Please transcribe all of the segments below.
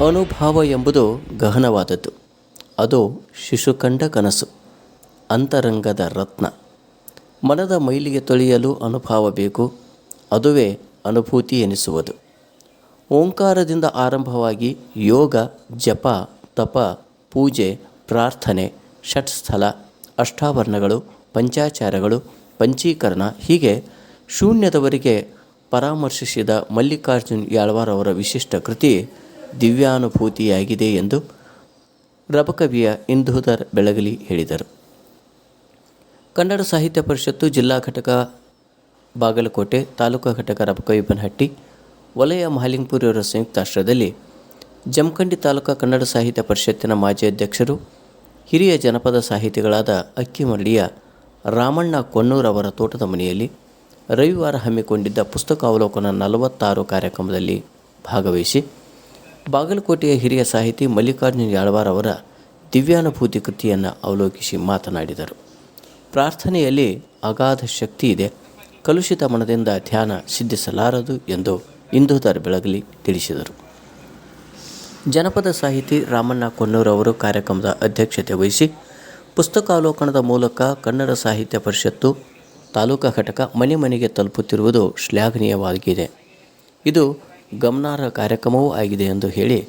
ಅನುಭಾವ ಎಂಬುದು ಗಹನವಾದದ್ದು. ಅದು ಶಿಶುಕಂಡ ಕನಸು, ಅಂತರಂಗದ ರತ್ನ. ಮನದ ಮೈಲಿಗೆ ತೊಳೆಯಲು ಅನುಭಾವ ಬೇಕು, ಅದುವೇ ಅನುಭೂತಿ ಎನಿಸುವುದು. ಓಂಕಾರದಿಂದ ಆರಂಭವಾಗಿ ಯೋಗ, ಜಪ, ತಪ, ಪೂಜೆ, ಪ್ರಾರ್ಥನೆ, ಷಟ್ಸ್ಥಲ, ಅಷ್ಟಾವರ್ಣಗಳು, ಪಂಚಾಚಾರಗಳು, ಪಂಚೀಕರಣ ಹೀಗೆ ಶೂನ್ಯದವರಿಗೆ ಪರಾಮರ್ಶಿಸಿದ ಮಲ್ಲಿಕಾರ್ಜುನ್ ಯಾಳ್ವಾರ್ ಅವರ ವಿಶಿಷ್ಟ ಕೃತಿ ದಿವ್ಯಾನುಭೂತಿಯಾಗಿದೆ ಎಂದು ರಬಕವಿಯ ಇಂದೂಧರ್ ಬೆಳಗಲಿ ಹೇಳಿದರು. ಕನ್ನಡ ಸಾಹಿತ್ಯ ಪರಿಷತ್ತು ಜಿಲ್ಲಾ ಘಟಕ ಬಾಗಲಕೋಟೆ, ತಾಲೂಕು ಘಟಕ ರಬಕವಿ ಬನಹಟ್ಟಿ, ವಲಯ ಮಹಾಲಿಂಗಪುರಿಯವರ ಸಂಯುಕ್ತಾಶ್ರಯದಲ್ಲಿ ಜಮಖಂಡಿ ತಾಲೂಕು ಕನ್ನಡ ಸಾಹಿತ್ಯ ಪರಿಷತ್ತಿನ ಮಾಜಿ ಅಧ್ಯಕ್ಷರು, ಹಿರಿಯ ಜನಪದ ಸಾಹಿತಿಗಳಾದ ಅಕ್ಕಿಮಳ್ಳಿಯ ರಾಮಣ್ಣ ಕೊನ್ನೂರ್ ಅವರ ತೋಟದ ಮನೆಯಲ್ಲಿ ರವಿವಾರ ಹಮ್ಮಿಕೊಂಡಿದ್ದ ಪುಸ್ತಕಾವಲೋಕನ ನಲವತ್ತಾರು ಕಾರ್ಯಕ್ರಮದಲ್ಲಿ ಭಾಗವಹಿಸಿ ಬಾಗಲಕೋಟೆಯ ಹಿರಿಯ ಸಾಹಿತಿ ಮಲ್ಲಿಕಾರ್ಜುನ ಯಾಳ್ವಾರ್ ಅವರ ದಿವ್ಯಾನುಭೂತಿ ಕೃತಿಯನ್ನು ಅವಲೋಕಿಸಿ ಮಾತನಾಡಿದರು. ಪ್ರಾರ್ಥನೆಯಲ್ಲಿ ಅಗಾಧ ಶಕ್ತಿ ಇದೆ. ಕಲುಷಿತ ಮನದಿಂದ ಧ್ಯಾನ ಸಿದ್ಧಿಸಲಾರದು ಎಂದು ಇಂದೂಧರ್ ಬೆಳಗಲಿ ತಿಳಿಸಿದರು. ಜನಪದ ಸಾಹಿತಿ ರಾಮಣ್ಣ ಕೊನ್ನೂರ್ ಅವರು ಕಾರ್ಯಕ್ರಮದ ಅಧ್ಯಕ್ಷತೆ ವಹಿಸಿ ಪುಸ್ತಕಾವಲೋಕನದ ಮೂಲಕ ಕನ್ನಡ ಸಾಹಿತ್ಯ ಪರಿಷತ್ತು ತಾಲೂಕಾ ಘಟಕ ಮನೆ ಮನೆಗೆ ತಲುಪುತ್ತಿರುವುದು ಶ್ಲಾಘನೀಯವಾಗಿದೆ. ಇದು ಗಮನಾರ್ಹ ಕಾರ್ಯಕ್ರಮವೂ ಆಗಿದೆ ಎಂದು ಹೇಳಿ,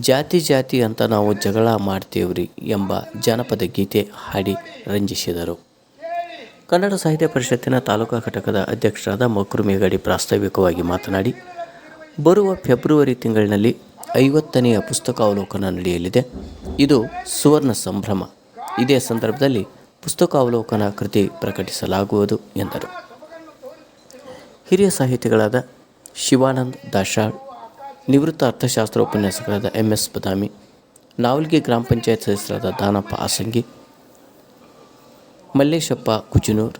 ಜಾತಿ ಜಾತಿ ಅಂತ ನಾವು ಜಗಳ ಮಾಡ್ತೀವ್ರಿ ಎಂಬ ಜಾನಪದ ಗೀತೆ ಹಾಡಿ ರಂಜಿಸಿದರು. ಕನ್ನಡ ಸಾಹಿತ್ಯ ಪರಿಷತ್ತಿನ ತಾಲೂಕಾ ಘಟಕದ ಅಧ್ಯಕ್ಷರಾದ ಮಕ್ರು ಮೇಗಡಿ ಪ್ರಾಸ್ತಾವಿಕವಾಗಿ ಮಾತನಾಡಿ, ಬರುವ ಫೆಬ್ರವರಿ ತಿಂಗಳಿನಲ್ಲಿ ಐವತ್ತನೆಯ ಪುಸ್ತಕಾವಲೋಕನ ನಡೆಯಲಿದೆ. ಇದು ಸುವರ್ಣ ಸಂಭ್ರಮ. ಇದೇ ಸಂದರ್ಭದಲ್ಲಿ ಪುಸ್ತಕಾವಲೋಕನ ಕೃತಿ ಪ್ರಕಟಿಸಲಾಗುವುದು ಎಂದರು. ಹಿರಿಯ ಸಾಹಿತಿಗಳಾದ ಶಿವಾನಂದ್ ದಾಶಾಳ್, ನಿವೃತ್ತ ಅರ್ಥಶಾಸ್ತ್ರ ಉಪನ್ಯಾಸಕರಾದ ಎಂ ಎಸ್ ಬದಾಮಿ, ನಾವಲ್ಗಿ ಗ್ರಾಮ ಪಂಚಾಯತ್ ಸದಸ್ಯರಾದ ದಾನಪ್ಪ ಆಸಂಗಿ, ಮಲ್ಲೇಶಪ್ಪ ಕುಜನೂರ್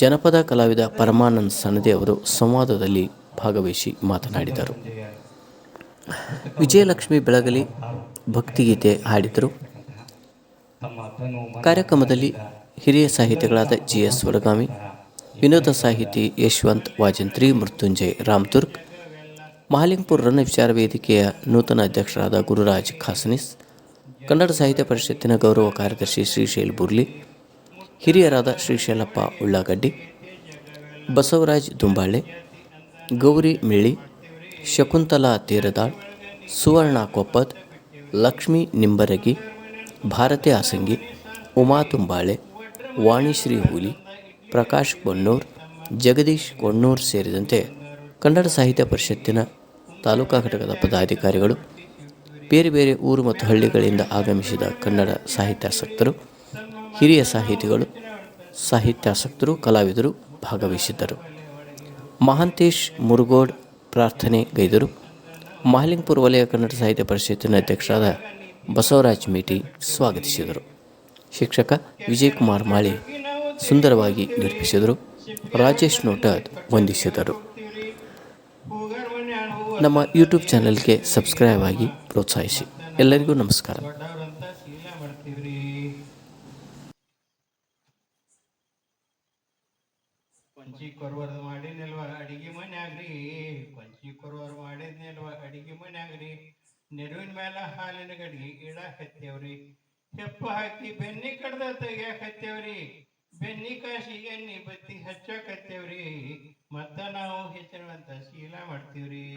ಜನಪದ ಕಲಾವಿದ ಪರಮಾನಂದ್ ಸನದೆ ಅವರು ಸಂವಾದದಲ್ಲಿ ಭಾಗವಹಿಸಿ ಮಾತನಾಡಿದರು. ವಿಜಯಲಕ್ಷ್ಮಿ ಬೆಳಗಲಿ ಭಕ್ತಿಗೀತೆ ಹಾಡಿದರು. ಕಾರ್ಯಕ್ರಮದಲ್ಲಿ ಹಿರಿಯ ಸಾಹಿತಿಗಳಾದ ಜಿ ಎಸ್ ವಡಗಾಮಿ ವಿನೋದ ಸಾಹಿತಿ ಯಶವಂತ್ ವಾಜಂತ್ರಿ, ಮೃತ್ಯುಂಜಯ್ ರಾಮ್ದುರ್ಗ್, ಮಹಾಲಿಂಗ್ಪುರ್ ರನ್ನ ವಿಚಾರ ವೇದಿಕೆಯ ನೂತನ ಅಧ್ಯಕ್ಷರಾದ ಗುರುರಾಜ್ ಖಾಸನಿಸ್, ಕನ್ನಡ ಸಾಹಿತ್ಯ ಪರಿಷತ್ತಿನ ಗೌರವ ಕಾರ್ಯದರ್ಶಿ ಶ್ರೀಶೈಲ್ ಬುರ್ಲಿ, ಹಿರಿಯರಾದ ಶ್ರೀಶೈಲಪ್ಪ ಉಳ್ಳಾಗಡ್ಡಿ, ಬಸವರಾಜ್ ದುಂಬಾಳೆ, ಗೌರಿ ಮಿಳಿ, ಶಕುಂತಲಾ ತೀರದಾಳ್, ಸುವರ್ಣ ಕೊಪ್ಪದ್, ಲಕ್ಷ್ಮೀ ನಿಂಬರಗಿ, ಭಾರತಿ ಆಸಂಗಿ ಉಮಾ ತುಂಬಾಳೆ, ವಾಣಿಶ್ರೀ ಹೂಲಿ ಪ್ರಕಾಶ್ ಕೊಣ್ಣೂರ್ ಜಗದೀಶ್ ಕೊಣ್ಣೂರ್ ಸೇರಿದಂತೆ ಕನ್ನಡ ಸಾಹಿತ್ಯ ಪರಿಷತ್ತಿನ ತಾಲೂಕಾ ಘಟಕದ ಪದಾಧಿಕಾರಿಗಳು, ಬೇರೆ ಬೇರೆ ಊರು ಮತ್ತು ಹಳ್ಳಿಗಳಿಂದ ಆಗಮಿಸಿದ ಕನ್ನಡ ಸಾಹಿತ್ಯಾಸಕ್ತರು, ಹಿರಿಯ ಸಾಹಿತಿಗಳು, ಸಾಹಿತ್ಯಾಸಕ್ತರು, ಕಲಾವಿದರು ಭಾಗವಹಿಸಿದ್ದರು. ಮಹಾಂತೇಶ್ ಮುರುಗೋಡ್ ಪ್ರಾರ್ಥನೆ ಗೈದರು, ಮಹಾಲಿಂಗಪುರ ವಲಯ ಕನ್ನಡ ಸಾಹಿತ್ಯ ಪರಿಷತ್ತಿನ ಅಧ್ಯಕ್ಷರಾದ ಬಸವರಾಜ್ ಮೇಟಿ ಸ್ವಾಗತಿಸಿದರು. ಶಿಕ್ಷಕ ವಿಜಯಕುಮಾರ್ ಮಾಳಿ ಸುಂದರವಾಗಿ ನಿರೂಪಿಸಿದರು ರಾಜೇಶ್ ನೋಟದ್ ವಂದಿಸಿದರು. ನಮ್ಮ ಯೂಟ್ಯೂಬ್ ಚಾನೆಲ್ಗೆ ಸಬ್ಸ್ಕ್ರೈಬ್ ಆಗಿ ಪ್ರೋತ್ಸಾಹಿಸಿ. ಎಲ್ಲರಿಗೂ ನಮಸ್ಕಾರ. ಕೊಂಚಿ ಕೊರವರ್ದು ಮಾಡಿದ್ನಿಲ್ವ ಅಡಿಗೆ ಮನ್ಯಾಗ್ರಿ? ಕೊಂಚಿ ಕೊರವರ್ ಮಾಡಿದ್ನಿಲ್ವ ಅಡಿಗೆ ಮನ್ಯಾಗ್ರಿ? ನೆರವಿನ ಮ್ಯಾಲ ಹಾಲಿನ ಗಡಿಗೆ ಇಡ ಹತ್ತೇವ್ರಿ. ಹೆಪ್ಪ ಹಾಕಿ ಬೆನ್ನಿ ಕಡ್ದ ತೆಗ್ಯಾಕ ಹತ್ತೇವ್ರಿ. ಬೆನ್ನಿ ಕಾಸಿ ಎಣ್ಣಿ ಬತ್ತಿ ಹಚ್ಚಕತ್ತೇವ್ರಿ. ಮತ್ತ ನಾವು ಹೆಚ್ಚಿನವಂತ ಶೀಲ ಮಾಡ್ತೀವ್ರಿ.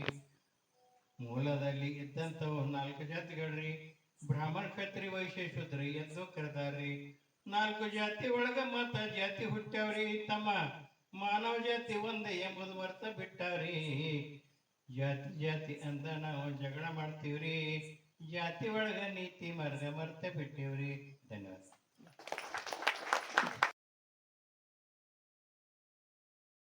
ಮೂಲದಲ್ಲಿ ಇದ್ದಂಥವು ನಾಲ್ಕು ಜಾತಿಗಳ್ರಿ. ಬ್ರಾಹ್ಮಣ ಕ್ಷತ್ರಿ ವೈಶ್ಯ ಶುದ್ರಿ ಎಂದು ಕರೆದಾರ್ರಿ. ನಾಲ್ಕು ಜಾತಿ ಒಳಗ ಮತ್ತ ಜಾತಿ ಹುಟ್ಟವ್ರಿ ತಮ್ಮ ಮಾನವ ಜಾತಿ ಒಂದೇ ಎಂಬುದು ಮರ್ತ ಬಿಟ್ಟಾರಿ. ಜಾತಿ ಜಾತಿ ಅಂತ ನಾವು ಜಗಳ ಮಾಡ್ತೀವ್ರಿ. ಜಾತಿ ಒಳಗ ನೀತಿ ಮರ್ಗ ಮರ್ತ ಬಿಟ್ಟೇವ್ರಿ. ಧನ್ಯವಾದ.